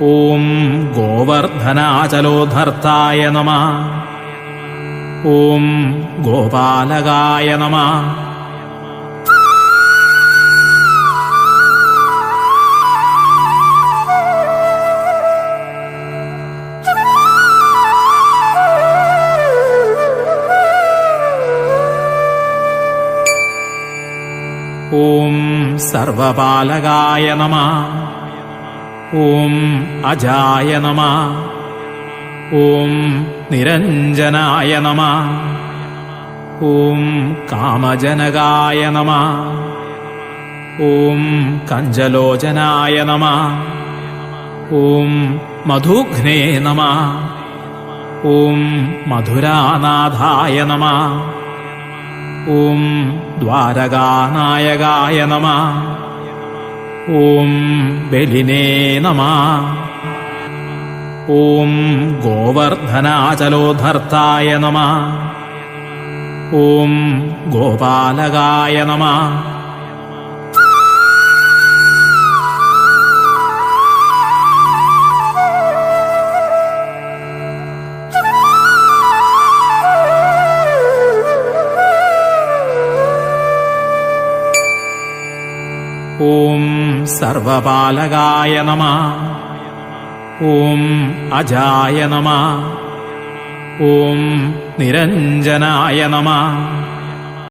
ഓം ഗോവർദ്ധനാചലോധർത്തായ നമ. ഓം ഗോപാലകായ നമ. ഓം സർവപാലകായ നമ. ഓം അജായ നമ. ഓം നിരഞ്ജനായ നമ. ഓം കാമജനകായ നമ. ഓം കഞ്ചലോചനായ നമ. ഓം മധുഘ്നേ നമ. ഓം മധുരാനാഥായ നമ. ഓം ദ്വാരകാനായകായ നമ. ഓം ബലിനേ നമ. ഓം ഗോവർദ്ധനാചലോധർത്തായ നമ. ഓം ഗോപാലകായ നമ. ഓം സർവപാലകായ നമ. ഓം അജായ നമ. ഓം നിരഞ്ജനായ നമ.